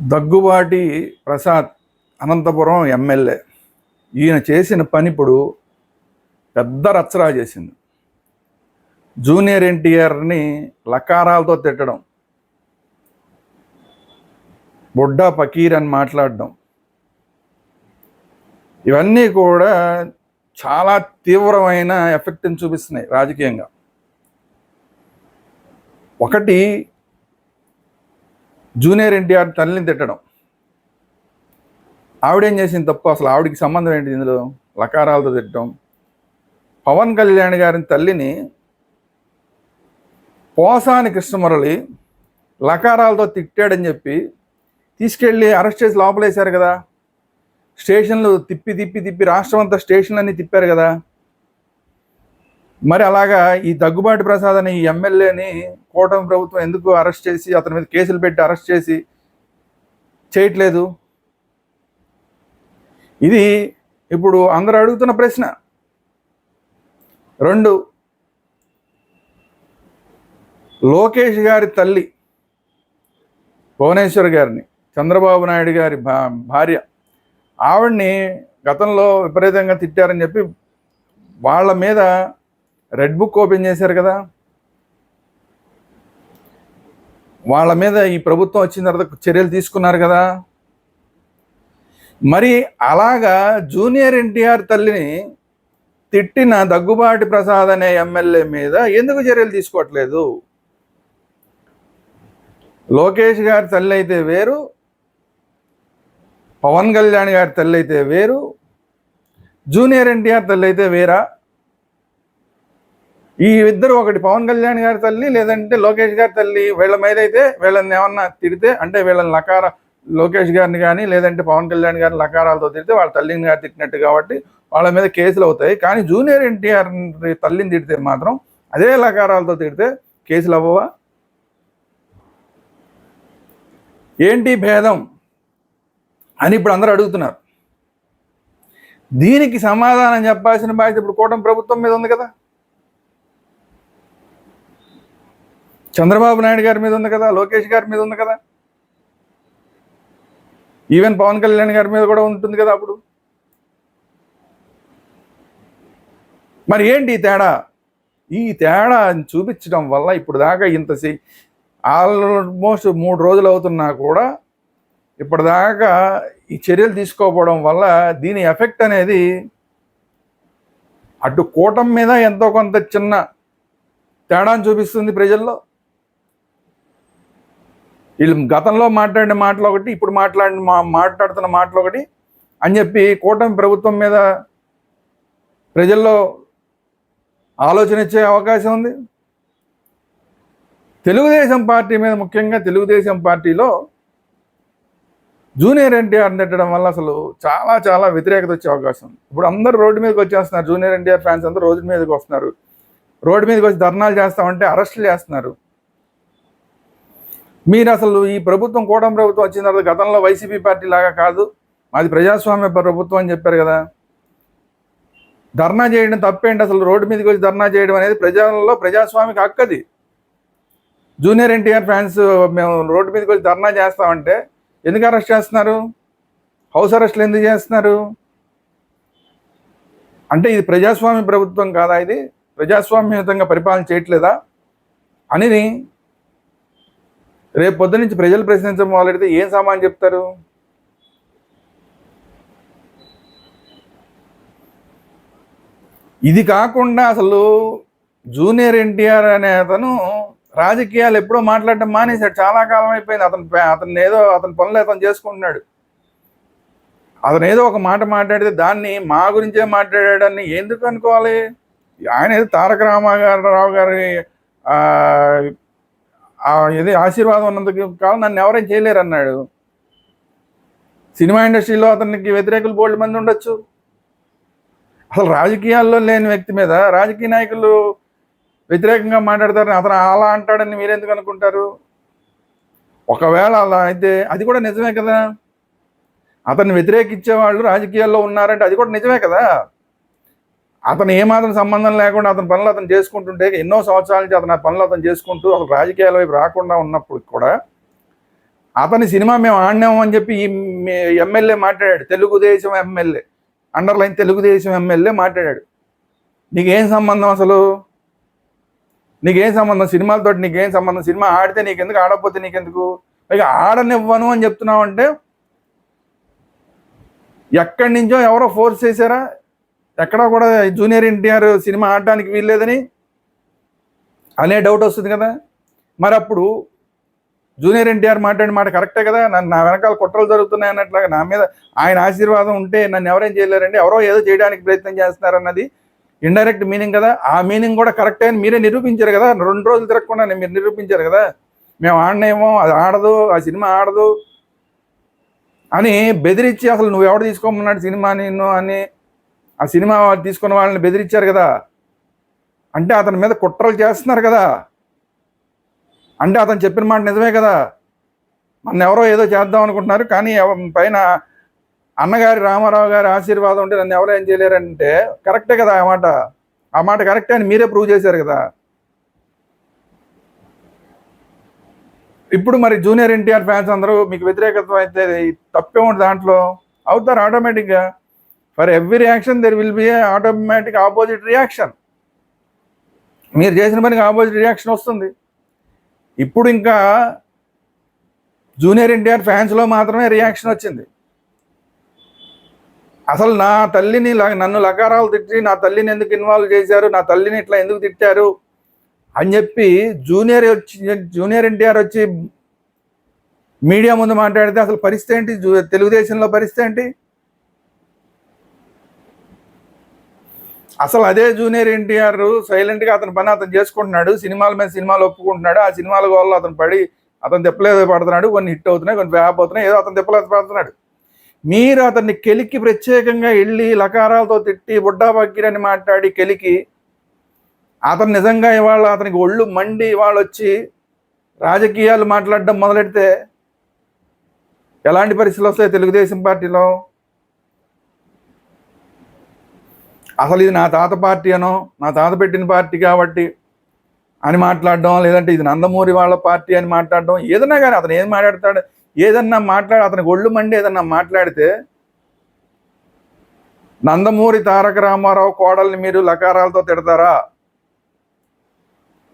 Daggubati Prasad Anantapuram MLA. ఈయన చేసిన పని ఇప్పుడు పెద్ద రచ్చరా చేసింది జూనియర్ ఎన్టీఆర్ని లకారాలతో తిట్టడం. బుడ్డా పకీర్ అని మాట్లాడడం. ఇవన్నీ కూడా చాలా తీవ్రమైన ఎఫెక్ట్ని చూపిస్తున్నాయి రాజకీయంగా. ఒకటి జూనియర్ ఎన్టీఆర్ తల్లిని తిట్టడం. ఆవిడేం చేసింది తప్పు? అసలు ఆవిడికి సంబంధం ఏంటి ఇందులో? లకారాలతో తిట్టడం. పవన్ కళ్యాణ్ గారిని తల్లిని పోసాని కృష్ణమురళి లకారాలతో తిట్టాడని చెప్పి తీసుకెళ్ళి అరెస్ట్ చేసి లోపలేశారు కదా. స్టేషన్లు తిప్పి తిప్పి తిప్పి రాష్ట్రం అంతా స్టేషన్లన్నీ తిప్పారు కదా. మరి అలాగా ఈ దగ్గుబాటి ప్రసాద్ అనే ఈ ఎమ్మెల్యేని కూటమి ప్రభుత్వం ఎందుకు అరెస్ట్ చేసి అతని మీద కేసులు పెట్టి అరెస్ట్ చేసి చేయట్లేదు? ఇది ఇప్పుడు అందరూ అడుగుతున్న ప్రశ్న. రెండు లోకేష్ గారి తల్లి భువనేశ్వర్ గారిని చంద్రబాబు నాయుడు గారి భా భార్య ఆవిడ్ని గతంలో విపరీతంగా తిట్టారని చెప్పి వాళ్ళ మీద రెడ్ బుక్ ఓపెన్ చేశారు కదా? వాళ్ళ మీద ఈ ప్రభుత్వం వచ్చిన తర్వాత చర్యలు తీసుకున్నారు కదా? మరి అలాగా జూనియర్ ఎన్టీఆర్ తల్లిని తిట్టిన దగ్గుబాటి ప్రసాద్ అనే ఎమ్మెల్యే మీద ఎందుకు చర్యలు తీసుకోవట్లేదు? లోకేష్ గారి తల్లి అయితే వేరు పవన్ కళ్యాణ్ గారి తల్లి అయితే వేరు జూనియర్ ఎన్టీఆర్ తల్లి అయితే వేరా? ఈ ఇద్దరు ఒకటి పవన్ కళ్యాణ్ గారి తల్లి లేదంటే లోకేష్ గారి తల్లి. వీళ్ళ మీద అయితే వీళ్ళని ఏమన్నా తిడితే అంటే వీళ్ళని లకార లోకేష్ గారిని కానీ లేదంటే పవన్ కళ్యాణ్ గారిని లకారాలతో తిడితే వాళ్ళ తల్లిని గారు తిట్టినట్టు కాబట్టి వాళ్ళ మీద కేసులు అవుతాయి. కానీ జూనియర్ ఎన్టీఆర్ తల్లిని తిడితే మాత్రం అదే లకారాలతో తిడితే కేసులు అవ్వవా? ఏంటి భేదం అని ఇప్పుడు అందరూ అడుగుతున్నారు. దీనికి సమాధానం చెప్పాల్సిన బాధ్యత ఇప్పుడు కూటమి ప్రభుత్వం మీద ఉంది కదా. చంద్రబాబు నాయుడు గారి మీద ఉంది కదా లోకేష్ గారి మీద ఉంది కదా? ఈవెన్ పవన్ కళ్యాణ్ గారి మీద కూడా ఉంటుంది కదా అప్పుడు? మరి ఏంటి ఈ తేడా? ఈ తేడా చూపించడం వల్ల ఇప్పుడు దాకా ఇంత ఆల్మోస్ట్ మూడు రోజులు అవుతున్నా కూడా ఇప్పటిదాకా ఈ చర్యలు తీసుకోకపోవడం వల్ల దీని ఎఫెక్ట్ అనేది అటు కూటమి మీద ఎంతో కొంత చిన్న తేడాను చూపిస్తుంది ప్రజల్లో. వీళ్ళు గతంలో మాట్లాడిన మాటలు ఒకటి ఇప్పుడు మాట్లాడిన మా మాట్లాడుతున్న మాటలు ఒకటి అని చెప్పి కూటమి ప్రభుత్వం మీద ప్రజల్లో ఆలోచన ఇచ్చే అవకాశం ఉంది. తెలుగుదేశం పార్టీ మీద ముఖ్యంగా తెలుగుదేశం పార్టీలో జూనియర్ ఎన్టీఆర్ నెట్టడం వల్ల అసలు చాలా చాలా వ్యతిరేకత వచ్చే అవకాశం ఉంది. ఇప్పుడు అందరూ రోడ్డు మీదకి వచ్చేస్తున్నారు. జూనియర్ ఎన్టీఆర్ ఫ్యాన్స్ అందరూ రోడ్డు మీదకి వస్తున్నారు. రోడ్డు మీదకి వచ్చి ధర్నాలు చేస్తామంటే అరెస్టులు చేస్తున్నారు. మీరు అసలు ఈ ప్రభుత్వం కూటమి ప్రభుత్వం వచ్చిన తర్వాత గతంలో వైసీపీ పార్టీ లాగా కాదు. మాది ప్రజాస్వామ్య ప్రభుత్వం అని చెప్పారు కదా. ధర్నా చేయడం తప్పేంటి? అసలు రోడ్డు మీదకి వచ్చి ధర్నా చేయడం అనేది ప్రజలలో ప్రజాస్వామిక హక్కు జూనియర్ ఎన్టీఆర్ ఫ్యాన్స్ మేము రోడ్డు మీదకి వచ్చి ధర్నా చేస్తామంటే ఎందుకు అరెస్ట్ చేస్తున్నారు? హౌస్ అరెస్ట్లు ఎందుకు చేస్తున్నారు? అంటే ఇది ప్రజాస్వామ్య ప్రభుత్వం కాదా ఇది? ప్రజాస్వామ్యయుతంగా పరిపాలన చేయట్లేదా? అని రేపు పొద్దు నుంచి ప్రజలు ప్రశ్నించడం మొదలెడితే ఏం సామాన్ చెప్తారు? ఇది కాకుండా అసలు జూనియర్ ఎన్టీఆర్ అనే అతను రాజకీయాలు ఎప్పుడో మాట్లాడటం మానేశాడు. చాలా కాలం అయిపోయింది. అతను అతను ఏదో అతని పనులు అతను చేసుకుంటున్నాడు. అతను ఏదో ఒక మాట మాట్లాడితే దాన్ని మా గురించే మాట్లాడాడని ఎందుకు అనుకోవాలి? ఆయన ఏదో తారక రామారావు గారి ఇది ఆశీర్వాదం ఉన్నందుకు కాదు నన్ను ఎవరేం చేయలేరు అన్నాడు. సినిమా ఇండస్ట్రీలో అతనికి వ్యతిరేకులు బోల్డ్ మంది ఉండొచ్చు. అసలు రాజకీయాల్లో లేని వ్యక్తి మీద రాజకీయ నాయకులు వ్యతిరేకంగా మాట్లాడతారని అతను అలా అంటాడని మీరెందుకు అనుకుంటారు? ఒకవేళ అలా అయితే అది కూడా నిజమే కదా? అతన్ని వ్యతిరేకించే వాళ్ళు రాజకీయాల్లో ఉన్నారంటే అది కూడా నిజమే కదా? అతను ఏమాత్రం సంబంధం లేకుండా అతని పనులు అతను చేసుకుంటుంటే ఎన్నో సంవత్సరాల నుంచి అతను ఆ పనులు అతను చేసుకుంటూ అసలు రాజకీయాల వైపు రాకుండా ఉన్నప్పుడు కూడా అతని సినిమా మేము ఆడినాము అని చెప్పి ఈ ఎమ్మెల్యే మాట్లాడాడు. Telugu Desam MLA. Underline Telugu Desam MLA మాట్లాడాడు. నీకేం సంబంధం అసలు? నీకేం సంబంధం? సినిమాలతో నీకేం సంబంధం? సినిమా ఆడితే నీకెందుకు? ఆడకపోతే నీకెందుకు? పైగా ఆడనివ్వను అని చెప్తున్నావు అంటే ఎక్కడి నుంచో ఎవరో ఫోర్స్ చేశారా? ఎక్కడా కూడా జూనియర్ ఎన్టీఆర్ సినిమా ఆడడానికి వీల్లేదని అనే డౌట్ వస్తుంది కదా. మరి అప్పుడు జూనియర్ ఎన్టీఆర్ మాట్లాడిన మాట కరెక్టే కదా. నన్ను నా వెనకాల కుట్రలు జరుగుతున్నాయి అన్నట్లుగా నా మీద ఆయన ఆశీర్వాదం ఉంటే నన్ను ఎవరేం చేయలేరండి ఎవరో ఏదో చేయడానికి ప్రయత్నం చేస్తున్నారన్నది ఇండైరెక్ట్ మీనింగ్ కదా. ఆ మీనింగ్ కూడా కరెక్టే అని మీరే నిరూపించారు కదా. రెండు రోజులు తిరగకుండా మీరు నిరూపించారు కదా. మేము ఆడనేమో అది ఆడదు ఆ సినిమా ఆడదు అని బెదిరించి అసలు నువ్వు ఎవడు తీసుకోమన్నాడు సినిమా నిన్ను అని ఆ సినిమా వాళ్ళు తీసుకున్న వాళ్ళని బెదిరించారు కదా. అంటే అతని మీద కుట్రలు చేస్తున్నారు కదా. అంటే అతను చెప్పిన మాట నిజమే కదా. మన ఎవరో ఏదో చేద్దాం అనుకుంటున్నారు. కానీ పైన అన్నగారి రామారావు గారి ఆశీర్వాదం ఉంటే నన్ను ఎవరో ఏం చేయలేరంటే కరెక్టే కదా ఆ మాట. ఆ మాట కరెక్టే అని మీరే ప్రూవ్ చేశారు కదా. ఇప్పుడు మరి జూనియర్ ఎన్టీఆర్ ఫ్యాన్స్ అందరూ మీకు వ్యతిరేకత అయితే తప్పే ఉంటుంది దాంట్లో. అవుతారు ఆటోమేటిక్గా. For every reaction there will be automatic opposite reaction మీరు చేసిన పనికి ఆపోజిట్ రియాక్షన్ వస్తుంది. ఇప్పుడు ఇంకా జూనియర్ ఎన్టీఆర్ ఫ్యాన్స్లో మాత్రమే రియాక్షన్ వచ్చింది. అసలు నా తల్లిని ల- నన్ను లకారాలు తిట్టి నా తల్లిని ఎందుకు ఇన్వాల్వ్ చేశారు నా తల్లిని ఇట్లా ఎందుకు తిట్టారు అని చెప్పి జూనియర్ వచ్చి జూనియర్ ఎన్టీఆర్ వచ్చి మీడియా ముందు మాట్లాడితే అసలు పరిస్థితి ఏంటి? జూ- తెలుగుదేశంలో పరిస్థితి ఏంటి? అసలు అదే జూనియర్ ఎన్టీఆర్ సైలెంట్గా అతని పని అతను చేసుకుంటున్నాడు. సినిమాల మీద సినిమాలు ఒప్పుకుంటున్నాడు. ఆ సినిమాల గోల్లో అతను పడి అతను తెప్పలేదు పడుతున్నాడు. కొన్ని హిట్ అవుతున్నాయి కొన్ని ఫ్లాప్ అవుతున్నాయి ఏదో అతను తెప్పలేదు పడుతున్నాడు. మీరు అతన్ని కెలికి ప్రత్యేకంగా వెళ్ళి లకారాలతో తిట్టి బుడ్డా బకీర్ అని మాట్లాడి కెలికి అతను నిజంగా ఇవాళ అతనికి ఒళ్ళు మండి ఇవాళ వచ్చి రాజకీయాలు మాట్లాడడం మొదలెడితే ఎలాంటి పరిస్థితులు వస్తాయి తెలుగుదేశం పార్టీలో? అసలు ఇది నా తాత పార్టీ అనో నా తాత పెట్టిన పార్టీ కాబట్టి అని మాట్లాడడం లేదంటే ఇది నందమూరి వాళ్ళ పార్టీ అని మాట్లాడడం ఏదన్నా కానీ అతను ఏం మాట్లాడతాడు ఏదన్నా మాట్లాడి అతనికి ఒళ్ళు మండి ఏదన్నా మాట్లాడితే నందమూరి తారక రామారావు కోడల్ని మీరు లకారాలతో తిడతారా?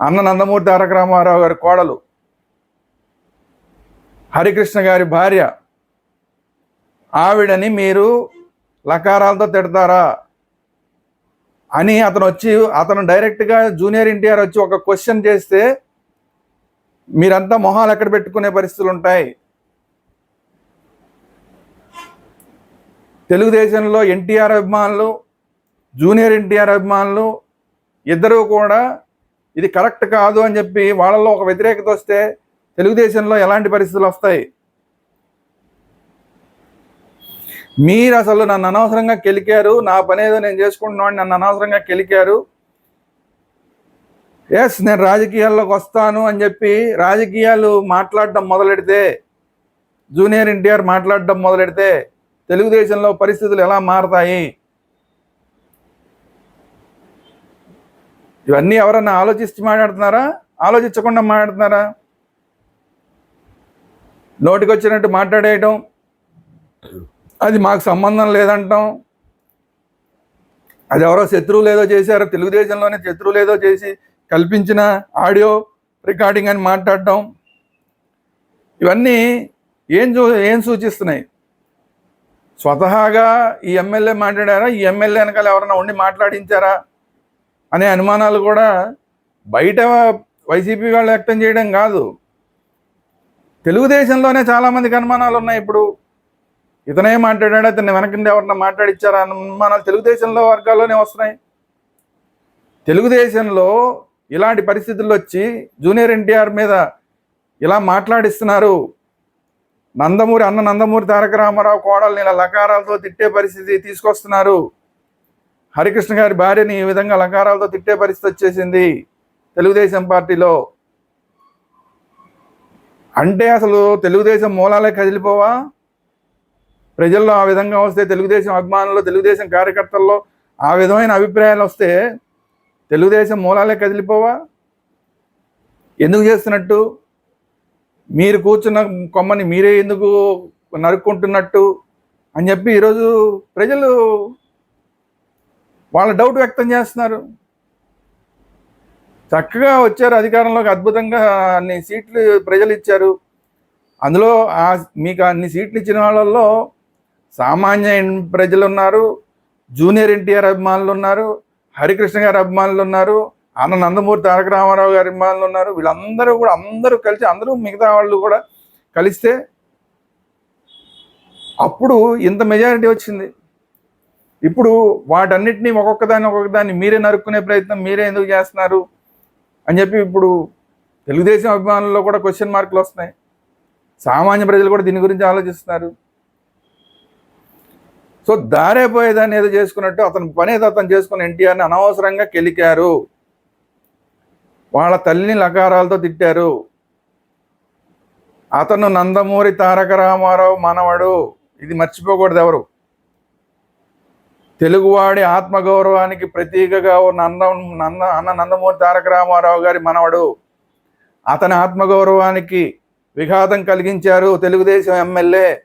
అన్న నందమూరి తారక రామారావు గారి కోడలు. హరికృష్ణ గారి భార్య. ఆవిడని మీరు లకారాలతో తిడతారా? అని అతను వచ్చి అతను డైరెక్ట్గా జూనియర్ ఎన్టీఆర్ వచ్చి ఒక క్వశ్చన్ చేస్తే మీరంతా మొహాలు ఎక్కడ పెట్టుకునే పరిస్థితులు ఉంటాయి? తెలుగుదేశంలో ఎన్టీఆర్ అభిమానులు జూనియర్ ఎన్టీఆర్ అభిమానులు ఇద్దరూ కూడా ఇది కరెక్ట్ కాదు అని చెప్పి వాళ్ళల్లో ఒక వ్యతిరేకత వస్తే తెలుగుదేశంలో ఎలాంటి పరిస్థితులు వస్తాయి? మీరు అసలు నన్ను అనవసరంగా కెలికారు నా పని ఏదో నేను చేసుకుంటున్నాను నన్ను అనవసరంగా కెలికారు. ఎస్ నేను రాజకీయాల్లోకి వస్తాను అని చెప్పి రాజకీయాలు మాట్లాడడం మొదలెడితే జూనియర్ ఎన్టీఆర్ మాట్లాడడం మొదలెడితే తెలుగుదేశంలో పరిస్థితులు ఎలా మారతాయి? ఇవన్నీ ఎవరన్నా ఆలోచిస్తూ మాట్లాడుతున్నారా? ఆలోచించకుండా మాట్లాడుతున్నారా? నోటికొచ్చినట్టు మాట్లాడేయటం. అది మాకు సంబంధం లేదంటాం. అది ఎవరో శత్రువులు ఏదో చేశారో తెలుగుదేశంలోనే శత్రువులు ఏదో చేసి కల్పించిన ఆడియో రికార్డింగ్ అని మాట్లాడటం. ఇవన్నీ ఏం చూ ఏం సూచిస్తున్నాయి? స్వతహాగా ఈ ఎమ్మెల్యే మాట్లాడారా? ఈ ఎమ్మెల్యే వెనకాల ఎవరైనా ఉండి మాట్లాడించారా? అనే అనుమానాలు కూడా బయట వైసీపీ వాళ్ళు వ్యక్తం చేయడం కాదు. తెలుగుదేశంలోనే చాలామందికి అనుమానాలు ఉన్నాయి ఇప్పుడు. ఇతనే మాట్లాడాడు ఇతను వెనకండి ఎవరన్నా మాట్లాడిచ్చారా అన్న అనుమానాలు తెలుగుదేశంలో వర్గాల్లోనే వస్తున్నాయి. తెలుగుదేశంలో ఇలాంటి పరిస్థితుల్లో వచ్చి జూనియర్ ఎన్టీఆర్ మీద ఇలా మాట్లాడిస్తున్నారు. నందమూరి అన్న నందమూరి తారక రామారావు కోడల్ని ఇలా లకారాలతో తిట్టే పరిస్థితి తీసుకొస్తున్నారు. హరికృష్ణ గారి భార్యని ఈ విధంగా లకారాలతో తిట్టే పరిస్థితి వచ్చేసింది తెలుగుదేశం పార్టీలో. అంటే అసలు తెలుగుదేశం మూలాలే కదిలిపోవా? ప్రజల్లో ఆ విధంగా వస్తే తెలుగుదేశం అభిమానులు తెలుగుదేశం కార్యకర్తల్లో ఆ విధమైన అభిప్రాయాలు వస్తే తెలుగుదేశం మూలాలే కదిలిపోవా? ఎందుకు చేస్తున్నట్టు? మీరు కూర్చున్న కొమ్మని మీరే ఎందుకు నరుక్కుంటున్నట్టు? అని చెప్పి ఈరోజు ప్రజలు వాళ్ళ డౌట్ వ్యక్తం చేస్తున్నారు. చక్కగా వచ్చారు అధికారంలోకి అద్భుతంగా అన్ని సీట్లు ప్రజలు ఇచ్చారు. అందులో ఆ మీకు అన్ని సీట్లు ఇచ్చిన వాళ్ళల్లో సామాన్య ప్రజలు ఉన్నారు జూనియర్ ఎన్టీఆర్ అభిమానులు ఉన్నారు హరికృష్ణ గారి అభిమానులు ఉన్నారు అన్న నందమూరి తారక రామారావు గారి అభిమానులు ఉన్నారు వీళ్ళందరూ కూడా అందరూ కలిసి అందరూ మిగతా వాళ్ళు కూడా కలిస్తే అప్పుడు ఇంత మెజారిటీ వచ్చింది. ఇప్పుడు వాటన్నిటినీ ఒక్కొక్క దాన్ని మీరే నరుక్కునే ప్రయత్నం మీరే ఎందుకు చేస్తున్నారు అని చెప్పి ఇప్పుడు తెలుగుదేశం అభిమానుల్లో కూడా క్వశ్చన్ మార్కులు వస్తున్నాయి. సామాన్య ప్రజలు కూడా దీని గురించి ఆలోచిస్తున్నారు. సో దారే పోయేదాన్ని ఏదో చేసుకున్నట్టు అతను పని ఏదో అతను చేసుకున్న ఎన్టీఆర్ని అనవసరంగా కెలికారు. వాళ్ళ తల్లిని లకారాలతో తిట్టారు. అతను నందమూరి తారక రామారావు మనవడు. ఇది మర్చిపోకూడదు ఎవరు. తెలుగువాడి ఆత్మగౌరవానికి ప్రతీకగా ఉన్న నంద నంద అన్న నందమూరి తారక రామారావు గారి మనవడు. అతని ఆత్మగౌరవానికి విఘాతం కలిగించారు తెలుగుదేశం ఎమ్మెల్యే.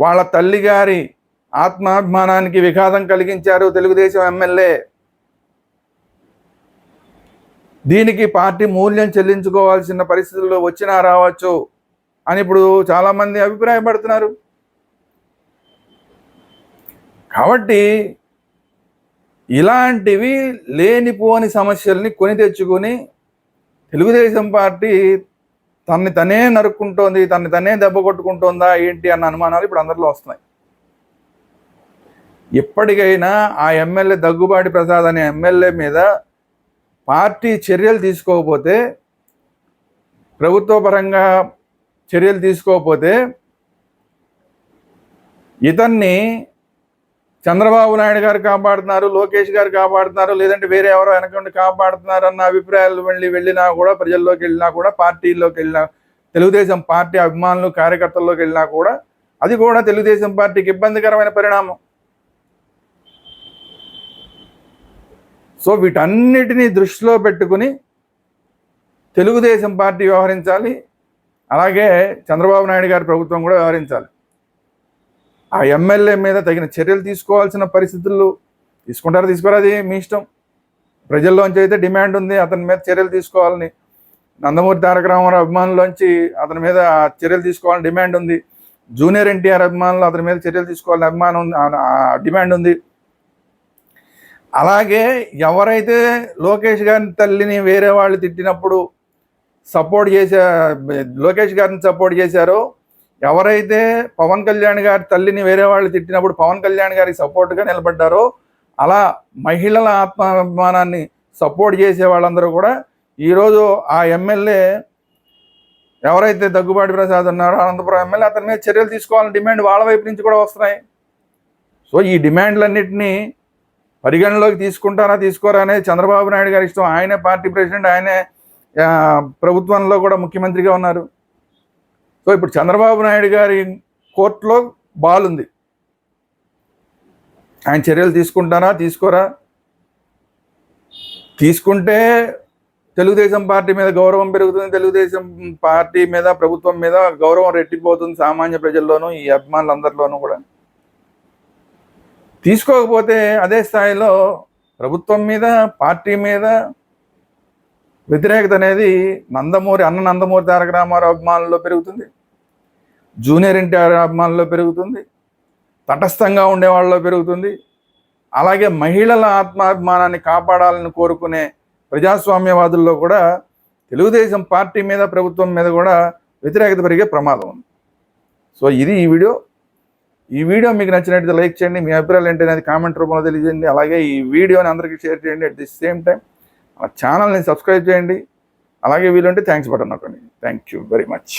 వాళ్ళ తల్లి గారి ఆత్మాభిమానానికి విఘాతం కలిగించారు తెలుగుదేశం ఎమ్మెల్యే. దీనికి పార్టీ మూల్యం చెల్లించుకోవాల్సిన పరిస్థితుల్లో వచ్చినా రావచ్చు అని ఇప్పుడు చాలామంది అభిప్రాయపడుతున్నారు. కాబట్టి ఇలాంటివి లేనిపోని సమస్యల్ని కొని తెచ్చుకొని తెలుగుదేశం పార్టీ తన్ని తనే నరుక్కుంటోంది తన్ని తనే దెబ్బ కొట్టుకుంటోందా ఏంటి అన్న అనుమానాలు ఇప్పుడు అందరిలో వస్తున్నాయి. ఎప్పటికైనా ఆ ఎమ్మెల్యే దగ్గుబాటి ప్రసాద్ అనే ఎమ్మెల్యే మీద పార్టీ చర్యలు తీసుకోకపోతే ప్రభుత్వ పరంగా చర్యలు తీసుకోకపోతే ఇతన్ని చంద్రబాబు నాయుడు గారు కాపాడుతున్నారు లోకేష్ గారు కాపాడుతున్నారు లేదంటే వేరే ఎవరో వెనకండి కాపాడుతున్నారు అన్న అభిప్రాయాలు వెళ్ళి వెళ్ళినా కూడా ప్రజల్లోకి వెళ్ళినా కూడా పార్టీలోకి వెళ్ళినా తెలుగుదేశం పార్టీ అభిమానులు కార్యకర్తల్లోకి వెళ్ళినా కూడా అది కూడా తెలుగుదేశం పార్టీకి ఇబ్బందికరమైన పరిణామం. సో వీటన్నిటినీ దృష్టిలో పెట్టుకుని తెలుగుదేశం పార్టీ వ్యవహరించాలి. అలాగే చంద్రబాబు నాయుడు గారి ప్రభుత్వం కూడా వ్యవహరించాలి. ఆ ఎమ్మెల్యే మీద తగిన చర్యలు తీసుకోవాల్సిన పరిస్థితులు తీసుకుంటారా తీసుకోరా అది మీ ఇష్టం. ప్రజల్లోంచి అయితే డిమాండ్ ఉంది అతని మీద చర్యలు తీసుకోవాలని. నందమూరి తారక రామారావు అభిమానులోంచి అతని మీద చర్యలు తీసుకోవాలని డిమాండ్ ఉంది. జూనియర్ ఎన్టీఆర్ అభిమానులు అతని మీద చర్యలు తీసుకోవాలని అభిమానం ఉంది డిమాండ్ ఉంది. అలాగే ఎవరైతే లోకేష్ గారి తల్లిని వేరే వాళ్ళు తిట్టినప్పుడు సపోర్ట్ చేసే లోకేష్ గారిని సపోర్ట్ చేశారో ఎవరైతే పవన్ కళ్యాణ్ గారి తల్లిని వేరే వాళ్ళు తిట్టినప్పుడు పవన్ కళ్యాణ్ గారికి సపోర్ట్గా నిలబడ్డారో అలా మహిళల ఆత్మాభిమానాన్ని సపోర్ట్ చేసే వాళ్ళందరూ కూడా ఈరోజు ఆ ఎమ్మెల్యే ఎవరైతే దగ్గుబాటి ప్రసాద్ ఉన్నారో అనంతపురం ఎమ్మెల్యే అతని మీద చర్యలు తీసుకోవాలని డిమాండ్ వాళ్ళ వైపు నుంచి కూడా వస్తున్నాయి. సో ఈ డిమాండ్లన్నింటినీ పరిగణలోకి తీసుకుంటారా తీసుకోరా అనేది చంద్రబాబు నాయుడు గారి ఇష్టం. ఆయనే పార్టీ ప్రెసిడెంట్ ఆయనే ప్రభుత్వంలో కూడా ముఖ్యమంత్రిగా ఉన్నారు. సో ఇప్పుడు చంద్రబాబు నాయుడు గారి కోర్టులో బాల్ ఉంది. ఆయన చర్యలు తీసుకుంటారా తీసుకోరా? తీసుకుంటే తెలుగుదేశం పార్టీ మీద గౌరవం పెరుగుతుంది తెలుగుదేశం పార్టీ మీద ప్రభుత్వం మీద గౌరవం రెట్టిపోతుంది సామాన్య ప్రజల్లోనూ ఈ అభిమానులందరిలోనూ కూడా. తీసుకోకపోతే అదే స్థాయిలో ప్రభుత్వం మీద పార్టీ మీద వ్యతిరేకత అనేది నందమూరి అన్న నందమూరి తారక రామారావు అభిమానుల్లో పెరుగుతుంది. జూనియర్ ఎన్టీఆర్ అభిమానుల్లో పెరుగుతుంది. తటస్థంగా ఉండే వాళ్ళలో పెరుగుతుంది. అలాగే మహిళల ఆత్మాభిమానాన్ని కాపాడాలని కోరుకునే ప్రజాస్వామ్యవాదుల్లో కూడా తెలుగుదేశం పార్టీ మీద ప్రభుత్వం మీద కూడా వ్యతిరేకత పెరిగే ప్రమాదం ఉంది. సో ఇది ఈ వీడియో. ఈ వీడియో మీకు నచ్చినట్టు లైక్ చేయండి. మీ అభిప్రాయాలు ఏంటి అనేది కామెంట్ రూపంలో తెలియజేయండి. అలాగే ఈ వీడియోని అందరికీ షేర్ చేయండి. అట్ ది సేమ్ టైం ఛానల్ని సబ్స్క్రైబ్ చేయండి. అలాగే వీలుంటే థ్యాంక్స్ బటన్ నొక్కండి. Thank you very much